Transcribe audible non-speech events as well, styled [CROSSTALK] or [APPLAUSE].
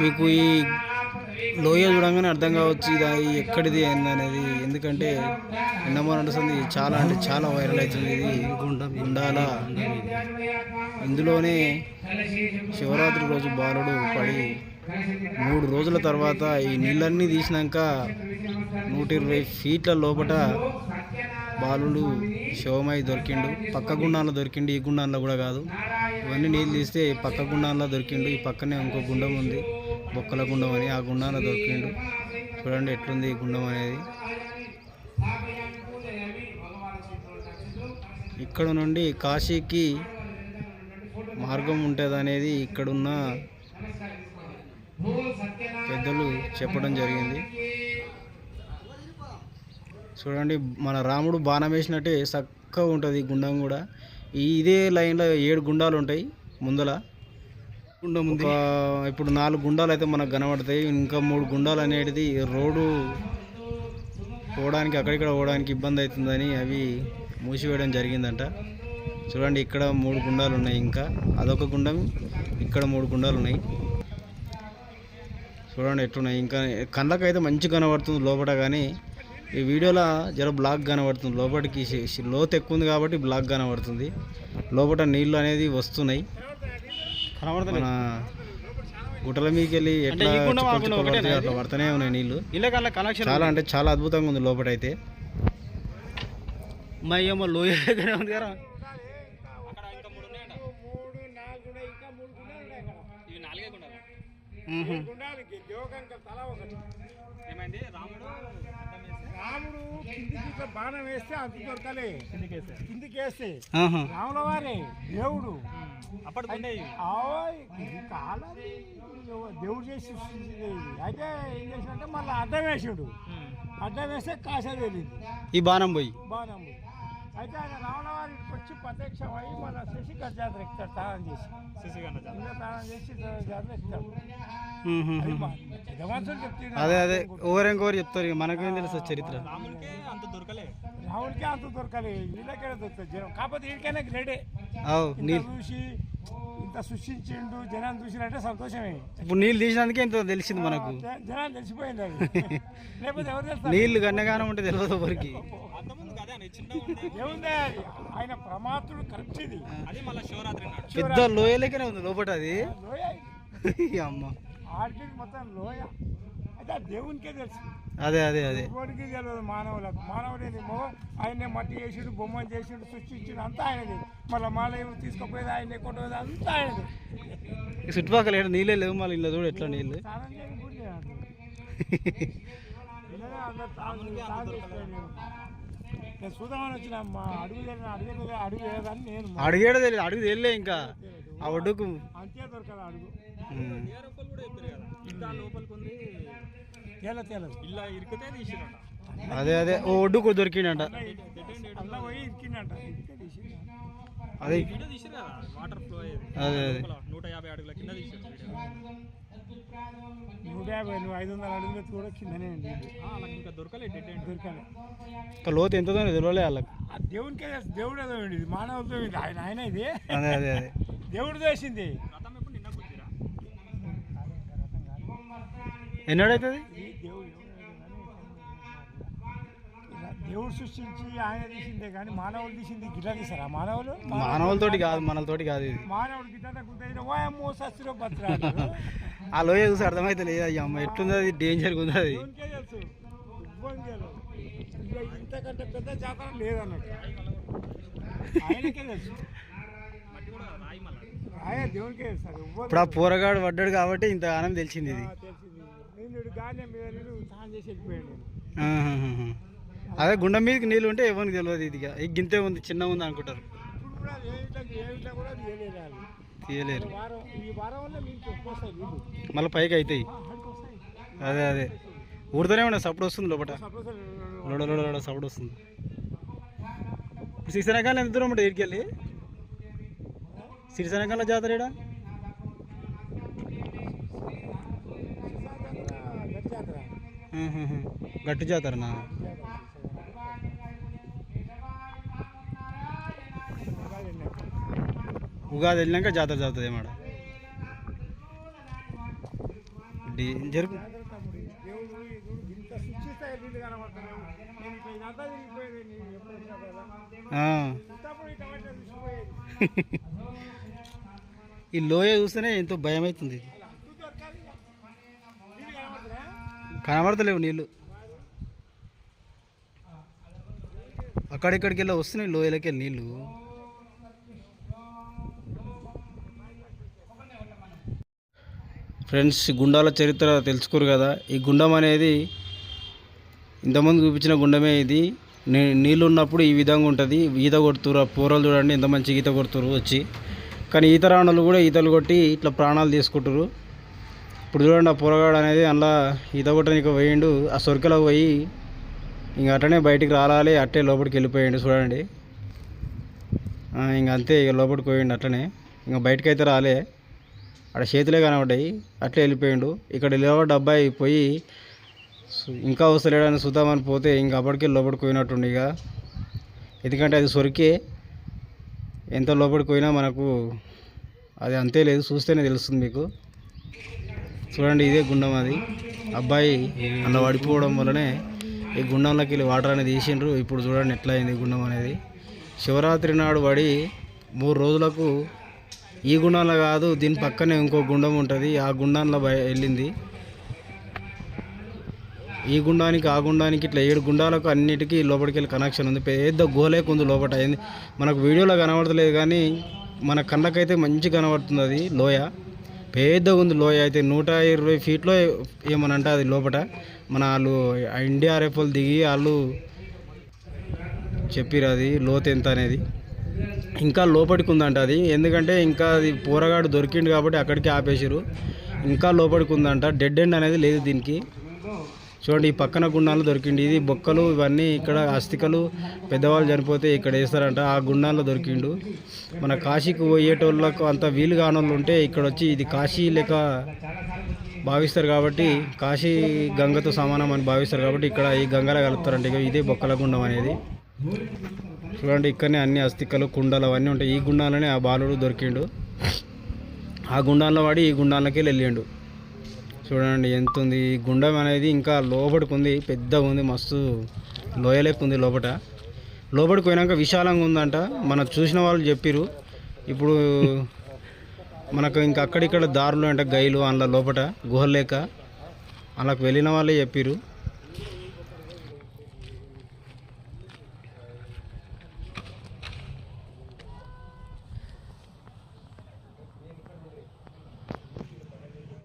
మీకు ఈ లోయ చూడంగానే అర్థం కావచ్చు ఇది ఎక్కడిది అయింది అనేది ఎందుకంటే నిన్నమో నడుస్తుంది. చాలా అంటే చాలా వైరల్ అవుతుంది. ఇది గుండాల. ఇందులోనే శివరాత్రి రోజు బాలుడు పడి మూడు రోజుల తర్వాత ఈ నీళ్ళన్నీ తీసినాక నూట ఇరవై ఫీట్ల లోపట బాలుడు శవమై దొరికిండు. పక్క గుండాల్లో దొరికిండు. ఈ గుండాల్లో కూడా కాదు. ఇవన్నీ నీళ్ళు తీస్తే పక్క గుండంలో దొరికిండు ఈ పక్కనే ఇంకో గుండం ఉంది బొక్కల గుండం అని ఆ గుండంలో దొరికిండు. చూడండి ఎట్లుంది ఈ గుండం అనేది. ఇక్కడ నుండి కాశీకి మార్గం ఉంటుంది అనేది ఇక్కడున్న పెద్దలు చెప్పడం జరిగింది. చూడండి మన రాముడు బాణం వేసినట్టే చక్కగా ఉంటుంది ఈ గుండం కూడా. ఇదే లైన్లో ఏడు గుండాలు ఉంటాయి ముందల. గుండం ఇప్పుడు నాలుగు గుండాలు అయితే మనకు కనబడతాయి. ఇంకా మూడు గుండాలు అనేది రోడ్డు పోవడానికి అక్కడిక్కడ పోవడానికి ఇబ్బంది అవుతుందని అవి మూసివేయడం జరిగిందంట. చూడండి ఇక్కడ మూడు గుండాలు ఉన్నాయి ఇంకా. అదొక గుండం ఇక్కడ మూడు గుండాలు ఉన్నాయి. చూడండి ఎట్లున్నాయి. ఇంకా కళ్ళకు అయితే మంచి కనబడుతుంది లోపల కానీ ఈ వీడియోలో జర బ్లాక్ కనబడుతుంది. లోపలికి లోతు ఎక్కువ ఉంది కాబట్టి బ్లాక్ కనబడుతుంది. లోపల నీళ్ళు అనేది వస్తున్నాయి. మన గుట్టల మీదకి వెళ్ళి ఎట్లా అట్లా పడుతూనే ఉన్నాయి నీళ్ళు. చాలా అంటే చాలా అద్భుతంగా ఉంది లోపల అయితే మయ్యమ్మ లోయ ఉంది కదా. మ్మ్హ. రాముడు కిందికి ఇట్లా బాణం వేస్తే అంత దొరకలే. కిందికి వేస్తే. రాముల వారే దేవుడు. ఇది కాలాది దేవుడు చేసి సృష్టించింది. అయితే ఏం చేసినట్టే మళ్ళీ అడ్డం వేసాడు అడ్డం వేస్తే కాసేది వెళ్ళింది. ఈ బాణం పోయి. బాణం అయితే ఆయన రావణ వారి ఇక్కడికి వచ్చి ప్రత్యక్షం అయ్యి మన శశిఖర్ జాతర ఎక్కుతాడు తాళం చేసి. ఇంకా తాళం చేసి జాతర ఎక్కుతాడు. అది అదే. ఎవరెంకోరు చెప్తారు ఇక? మనకేం తెలుసు చరిత్ర? రామునికే అంత దొరకలే. రావుడికి అంత దొరకాలి. వీళ్ళకైనా దొరుకుతుంది జనం. కాకపోతే వీడికైనా గ్రేడే చూసి ఇంత సృష్టించిండు జనాన్ని చూసినట్టే సంతోషమే. ఇప్పుడు నీళ్ళు తీసినందుకే ఇంత తెలిసింది మనకు. జనాలు తెలిసిపోయింది అది. [LAUGHS] లేకపోతే ఎవరు తెలుస్తారు నీళ్ళు గన్నగానే ఉంటే తెలియదు ఎవరికి. [LAUGHS] ఏముంది అది? ఆయన ప్రమాతుడు కరెక్ట్ ఇది. పెద్ద లోయలకనే ఉంది లోపల అది. [LAUGHS] అమ్మ. ఆడికి మొత్తం లోయ. అయితే దేవునికే తెలుసు. అదే అదే అదే. దేవునికి తెలియదు మానవులకు. మానవుడేనేమో ఆయనే మట్టి చేసిండు బొమ్మను చేసిండు సృష్టించిండు అంతా ఆయనది. మళ్ళీ ఏమో తీసుకుపోయేది ఆయనే కొట్టేది అంతా ఆయనది. చుట్టుపక్కల ఏడ నీళ్ళే లేవు మళ్ళీ ఇల్లు చూడు ఎట్లా నీళ్ళు. అడిగేడ తెలియదు అడుగు తెలియలే ఇంకా. ఆ ఒడ్డుకు. అంతే దొరకదు అడుగు. లోపలికి ఉంది తేల తేలదు ఇలా ఇరికితే తీసిరంట. అదే అదే. ఓ ఒడ్డుకు దొరికిండంట. అలా పోయి ఇరికిందంట ఇరికే తీసిండు. అదే. వీడియో తీసిరు కదా వాటర్ ఫ్లో అయ్యేది. అదే అదే. నూట యాభై అడుగుల కింద తీసారు నూట యాభై నువ్వు ఐదు వందల అడుగులు కూడా కిందనే ఆ, వాళ్ళకి ఇంకా దొరకలేదు డెడ్ దొరకాలి. ఇంకా లోతు ఎంత తెలియలే వాళ్ళకి. దేవునికే. దేవుడు ఏదో ఇది మానవులతో ఇది. ఆయన ఆయన ఇది. అదే అదే అదే. దేవుడు చేసింది ఎన్నడవుతుంది? దేవుడు సృష్టించి ఆయన తీసిందే కానీ మానవులు తీసింది గిట్లా తీసారా మానవులు? మానవులతోటి కాదు మనలతోటి కాదు ఇది. మానవుడు గిట్లా [LAUGHS] ఆ లోయ చూసి అర్థమైతే లేదు అయ్యా అమ్మ ఎట్లుంది అది డేంజర్గా ఉంది అది ఇంతకంటే పెద్ద జాతర లేదన్నట్టు. ఇప్పుడు ఆ పోరగాడు పడ్డాడు కాబట్టి ఇంత ఆనం తెలిసింది ఇది. మీద నీళ్ళు స్నానం చేసి. అదే గుండె మీదకి నీళ్ళు ఉంటే ఎవరికి తెలియదు ఇది ఇక. ఈ గింతే ఉంది చిన్న ఉంది అనుకుంటారు. తీయలేరు. మళ్ళీ పైకి అవుతాయి అదే అదే. ఊరితోనే ఉన్నాయి సప్పుడు వస్తుంది లోపల లోడ లోడ లోడ సప్పుడు వస్తుంది. శ్రీశనకాలం ఎంత దూరం ఉంటుంది ఇడికెళ్ళి శ్రీశనకాల జాతర గట్టు జాతరనా? ఉగాది వెళ్ళినాక జాతర జరుగుతుంది మేడం డేంజర్ జాగ్రత్త తమ్ముడు. దేవుడు [LAUGHS] ఈ చూడు ఇంత శుచిస్తాయి నీళ్ళు కనబడుతున్నావు నేను కనబడతలేవు నీళ్ళు అక్కడిక్కడికి వెళ్ళి వస్తున్నాయి లోయలకి వెళ్ళి నీళ్ళు ఫ్రెండ్స్ గుండాల చరిత్ర తెలుసుకోరు కదా? ఈ గుండం అనేది ఇంతకుముందు చూపించిన గుండమే ఇది. నీ- నీళ్ళు ఉన్నప్పుడు ఈ విధంగా ఉంటుంది. ఈత కొడుతురు ఆ పూరలు చూడండి ఎంత మంచి ఈత కొడుతురు వచ్చి. కానీ ఈత రాణులు కూడా ఈతలు కొట్టి ఇట్లా ప్రాణాలు తీసుకుంటారు ఇప్పుడు చూడండి ఆ పూరగాడు అనేది అందులో ఈత కొట్టడానికి పోయిండు. ఆ సొరికలో పోయి ఇంక అట్టనే బయటికి రాలాలి అట్టే లోపలికి వెళ్ళిపోయిండు చూడండి. ఇంక అంతే ఇక లోపలికి పోయిండు అట్లనే. ఇంక బయటకు అయితే రాలే. అక్కడ చేతులే కనబడ్డాయి అట్లే వెళ్ళిపోయిండు. ఇక్కడ నిలబడ్డ అబ్బాయి పోయి ఇంకా వస్తలేడని చూద్దామని పోతే ఇంక అప్పటికే లోపలికి పోయినట్టుండి ఇక. ఎందుకంటే అది సొరికే. ఎంత లోపలికి పోయినా మనకు అది అంతే లేదు చూస్తేనే తెలుస్తుంది మీకు. చూడండి ఇదే గుండం అది. అబ్బాయి అలా పడిపోవడం వల్లనే ఈ గుండంలోకి వెళ్ళి వాటర్ అనేది తీసిండ్రు. ఇప్పుడు చూడండి ఎట్లా అయింది గుండం అనేది. శివరాత్రి నాడు పడి మూడు రోజులకు ఈ గుండంలో కాదు దీని పక్కనే ఇంకో గుండం ఉంటుంది. ఆ గుండంలో బయ వెళ్ళింది. ఈ గుండానికి ఆ గుండానికి ఇట్లా ఏడు గుండాలకు అన్నిటికీ లోపలికి వెళ్ళి కనెక్షన్ ఉంది. పెద్ద గోలేకు ఉంది లోపల అయింది మనకు వీడియోలో కనబడతలేదు కానీ మన కళ్ళకైతే మంచి కనబడుతుంది అది లోయ. పెద్దగా ఉంది లోయ అయితే నూట ఇరవై ఫీట్లో ఏమనంట అది లోపల మన వాళ్ళు ఎన్డీఆర్ఎఫ్ వాళ్ళు దిగి వాళ్ళు చెప్పిరు అది లోతు ఎంత అనేది. ఇంకా లోపలికి ఉందంట అది. ఎందుకంటే ఇంకా అది పోరగాడు దొరికిండు కాబట్టి అక్కడికి ఆపేసారు ఇంకా లోపలికి ఉందంట. డెడ్ ఎండ్ అనేది లేదు దీనికి. చూడండి ఈ పక్కన గుండాల్లో దొరికింది. ఇది బొక్కలు ఇవన్నీ ఇక్కడ అస్థికలు పెద్దవాళ్ళు చనిపోతే ఇక్కడ వేస్తారంట. ఆ గుండాల్లో దొరికిండు. మన కాశీకి పోయేటోళ్ళకు అంత వీలు కానోళ్ళు ఉంటే ఇక్కడ వచ్చి ఇది కాశీ లెక్క భావిస్తారు కాబట్టి కాశీ గంగతో సమానం అని భావిస్తారు కాబట్టి ఇక్కడ ఈ గంగలో కలుపుతారంట. ఇక ఇదే బొక్కల గుండం అనేది. చూడండి ఇక్కడనే అన్ని అస్థికలు కుండలు అవన్నీ ఉంటాయి. ఈ గుండాలనే ఆ బాలుడు దొరికిండు. ఆ గుండాల్లో వాడి ఈ గుండాలకి వెళ్ళిండు. చూడండి ఎంత ఉంది ఈ గుండం అనేది ఇంకా లోపలికి ఉంది పెద్దగా ఉంది మస్తు లోయలేపు ఉంది లోపట. లోపలికి పోయినాక విశాలంగా ఉందంట. మనం చూసిన వాళ్ళు చెప్పిరు ఇప్పుడు మనకు ఇంకా అక్కడిక్కడ దారులు అంటే గైలు అందులో లోపట గుహలు లేక అందులోకి వెళ్ళిన వాళ్ళే చెప్పిరు